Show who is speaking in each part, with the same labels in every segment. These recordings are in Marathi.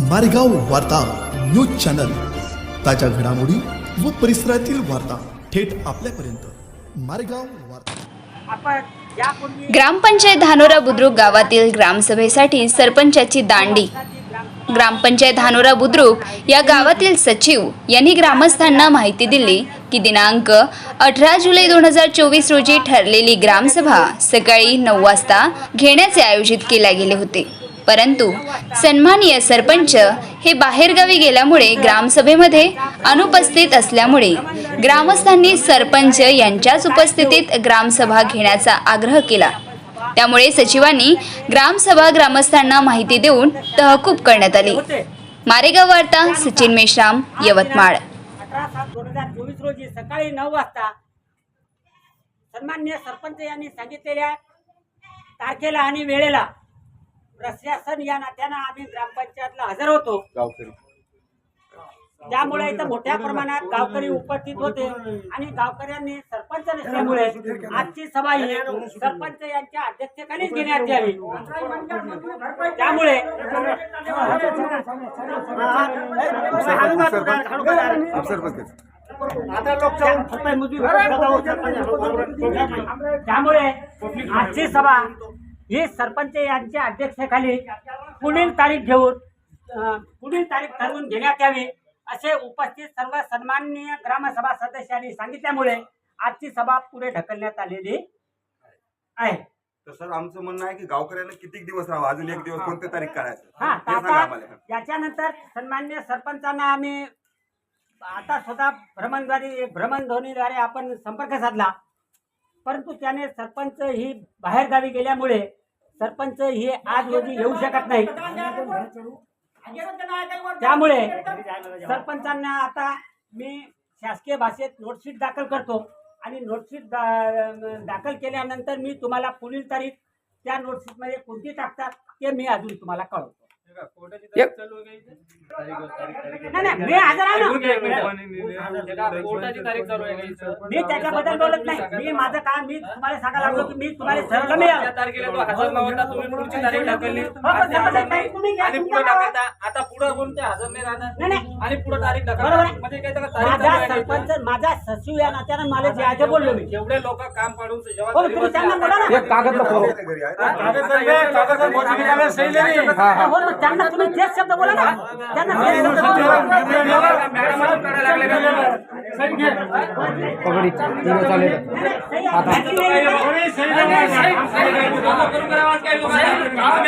Speaker 1: मारेगाव वार्ता न्यूज चॅनल. ताज्या घडामोडी व परिसरातील वार्ता थेट आपल्यापर्यंत. मारेगाव वार्ता.
Speaker 2: ग्रामपंचायत धानोरा बुद्रुक गावातील ग्रामसभेसाठी सरपंचाची दांडी. ग्रामपंचायत धानोरा बुद्रुक या गावातील सचिव यांनी ग्रामस्थांना माहिती दिली की दिनांक अठरा जुलै दोन हजार चोवीस रोजी ठरलेली ग्रामसभा सकाळी नऊ वाजता घेण्याचे आयोजित केले गेले होते. परंतु सन्माननीय सरपंच हे बाहेरगावी गेल्यामुळे ग्रामसभेमध्ये अनुपस्थित असल्यामुळे ग्रामस्थांनी सरपंच यांच्याच उपस्थितीत ग्रामसभा घेण्याचा आग्रह केला. त्यामुळे सचिवांनी ग्रामसभा ग्रामस्थांना माहिती देऊन तहकूब करण्यात आली. मारेगाव वार्ता सचिन मेश्राम यवतमाळ.
Speaker 3: दोन हजार चोवीस रोजी सकाळी नऊ वाजता सन्मान्य सरपंच यांनी सांगितलेल्या तारखेला आणि वेळेला प्रशासन या नात्यानं आम्ही ग्रामपंचायतला हजर होतो. त्यामुळे इथं मोठ्या प्रमाणात गावकरी उपस्थित होते. आणि गावकऱ्यांनी सरपंच नसल्यामुळे आजची सभा ही सरपंच यांच्या अध्यक्षतेखालीच घेण्यात यावी. त्यामुळे त्यामुळे आजची सभा ही सरपंच यांच्या अध्यक्षतेखाली पुढील तारीख घेऊन पुढील तारीख ठरवून घेण्यात यावी असे उपस्थित सर्व सन्माननीय ग्रामसभा सदस्यांनी सांगितल्यामुळे आजची सभा पुढे ढकलण्यात आलेली आहे.
Speaker 4: तर सर आमचं म्हणणं आहे की गावकऱ्यांना किती दिवस राहावं? अजून एक दिवस कोणत्या तारीख काढायचं?
Speaker 3: याच्यानंतर सन्मान्य सरपंचांना आम्ही आता स्वतः भ्रमणद्वारे भ्रमणध्वनीद्वारे आपण संपर्क साधला. परंतु त्याने सरपंच ही बाहेरगावी गेल्यामुळे सरपंच ही आज रोजी येऊ शकत नाही. त्यामुळे सरपंचांना आता मी शासकीय भाषेत नोटशीट दाखल करतो आणि नोटशीट दा- दाखल केल्यानंतर मी तुम्हाला पुढील तारीख त्या नोटशीटमध्ये कोणती टाकतात ते मी अजून तुम्हाला कळवतो. नाही नाही मी हजर आहे ना
Speaker 5: कोर्टाची तारीख चालू आहे का इथं?
Speaker 3: मी त्याच्याबद्दल बोलत नाही मी माझं काम मी तुम्हाला सांगायला लागलो की मी तुम्हाला ठरवलं मी
Speaker 5: त्या तारखेला तो हजर नव्हता तुम्ही पुढची तारीख ढकलली
Speaker 3: पण त्याबद्दल काही तुम्ही घ्या,
Speaker 5: आणि तुमच्यापुढे
Speaker 3: गावात.
Speaker 5: ढकलता आता पुढे कोण ते हजर नाही राहणार
Speaker 3: नाही नाही
Speaker 5: आणि पुढे तारीख
Speaker 3: बरोबर
Speaker 5: ढकलता
Speaker 3: आहे.
Speaker 5: म्हणजे काय त्याला तारीख
Speaker 3: माझा
Speaker 5: चालू आहे?
Speaker 3: सरपंच माझा सचिव या नात्यानं मला जे आहे ते बोललो मी
Speaker 5: जेवढे लोक काम पाडून जेव्हा
Speaker 3: हो तुम्ही त्यांना बोला ना
Speaker 4: गावकऱ्याच्या घरी आहे ना?
Speaker 3: ना, त्यांना तुम्ही तेच शब्द बोला ना त्यांना तेच शब्द बोला.
Speaker 5: मॅडमच काढायला लागले का? करून करा आवाज काय माझ्या गावकरी काही कामधंदे नाही का बघा एवढेच काम आहे का तुमच्या मागे फिरायचे गेल्या पंधरा ऑगस्टपासून तुम्हाला सांगत होतो मी सभा घ्यायला.
Speaker 6: काही लगे रातो करा गति में जाओ
Speaker 7: उस रहवासी चेंज करून तुम सोचो काही हमने आगे रहवासी ग्रामीण रहवासी चेंज का क्यों आता रहवासी चेंज
Speaker 3: पण आदिवासी
Speaker 5: मॅडम काढले
Speaker 7: रहवासी चेंज नहीं आता दोन्ही आणले तर तुम रहवासी चेंज कर जो जो वो आते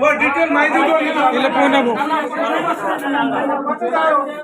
Speaker 7: वो डिटेल माहिती दो